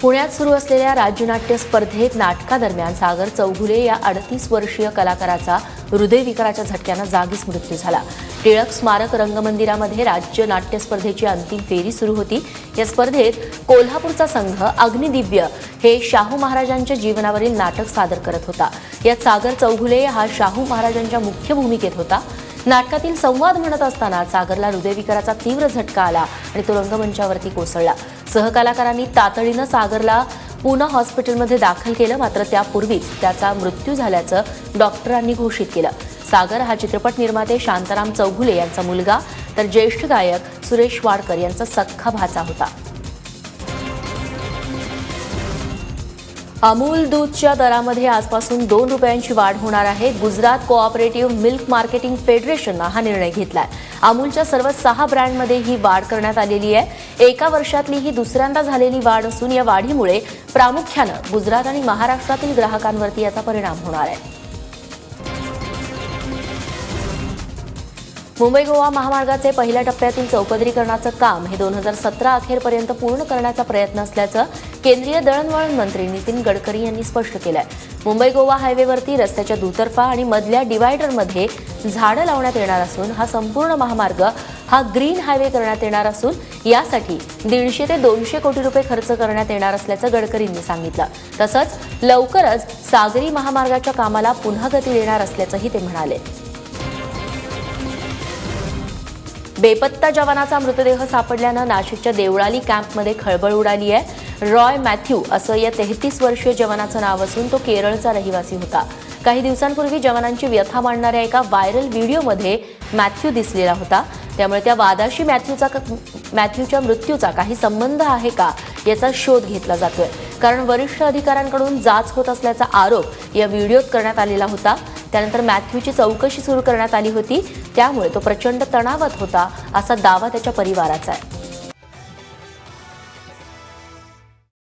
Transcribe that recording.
पुण्यात सुरू असलेल्या राज्यनाट्य स्पर्धेत नाटकादरम्यान सागर चौघुले या अडतीस वर्षीय कलाकाराचा हृदयविकाराच्या झटक्यानं जागीच मृत्यू झाला. टिळक स्मारक रंगमंदिरामध्ये राज्य नाट्य स्पर्धेची अंतिम फेरी सुरू होती. या स्पर्धेत कोल्हापूरचा संघ अग्निदिव्य हे शाहू महाराजांच्या जीवनावरील नाटक सादर करत होता. यात सागर चौघुले हा शाहू महाराजांच्या मुख्य भूमिकेत होता. नाटकातील संवाद म्हणत असताना सागरला हृदयविकाराचा तीव्र झटका आला आणि तो रंगमंचावरती कोसळला. सहकलाकारांनी तातडीनं सागरला पुणे हॉस्पिटलमध्ये दाखल केलं. मात्र त्यापूर्वीच त्याचा मृत्यू झाल्याचं डॉक्टरांनी घोषित केलं. सागर हा चित्रपट निर्माते शांताराम चौघुले यांचा मुलगा तर ज्येष्ठ गायक सुरेश वाडकर यांचा सख्खा भाचा होता. अमूल दूधच्या दरामध्ये आजपासून दोन रुपयांची वाढ होणार आहे. गुजरात कोऑपरेटिव्ह मिल्क मार्केटिंग फेडरेशननं हा निर्णय घेतलाय. अमूलच्या सर्व सहा ब्रँडमध्ये ही वाढ करण्यात आलेली आहे. एका वर्षातली ही दुसऱ्यांदा झालेली वाढ असून या वाढीमुळे प्रामुख्यानं गुजरात आणि महाराष्ट्रातील ग्राहकांवरती याचा परिणाम होणार आहे. मुंबई गोवा महामार्गाचे पहिल्या टप्प्यातील चौपदरीकरणाचं काम हे दोन हजार सतरा अखेरपर्यंत पूर्ण करण्याचा प्रयत्न असल्याचं केंद्रीय दळणवळण मंत्री नितीन गडकरी यांनी स्पष्ट केलं आहे मुंबई गोवा हायवेवरती रस्त्याच्या दुतर्फा आणि मधल्या डिवायडरमध्ये झाडं लावण्यात येणार असून हा संपूर्ण महामार्ग हा ग्रीन हायवे करण्यात येणार असून यासाठी दीडशे ते दोनशे कोटी रुपये खर्च करण्यात येणार असल्याचं गडकरींनी सांगितलं. तसंच लवकरच सागरी महामार्गाच्या कामाला पुन्हा गती देणार असल्याचंही ते म्हणाले. बेपत्ता जवानाचा मृतदेह सापडल्यानं नाशिकच्या देवळाली कॅम्पमध्ये खळबळ उडाली आहे. रॉय मॅथ्यू असं या तेहतीस वर्षीय जवानाचं नाव असून तो केरळचा रहिवासी होता. काही दिवसांपूर्वी जवानांची व्यथा मांडणाऱ्या एका व्हायरल व्हिडिओमध्ये मॅथ्यू दिसलेला होता. त्यामुळे त्या वादाशी मॅथ्यूचा मॅथ्यूच्या मृत्यूचा काही संबंध आहे का याचा शोध घेतला जातोय. कारण वरिष्ठ अधिकाऱ्यांकडून जाच होत असल्याचा आरोप या व्हिडिओत करण्यात आलेला होता. त्यानंतर मॅथ्यूची चौकशी सुरू करण्यात आली होती. त्यामुळे तो प्रचंड तणावात होता असा दावा त्याच्या परिवाराचा आहे.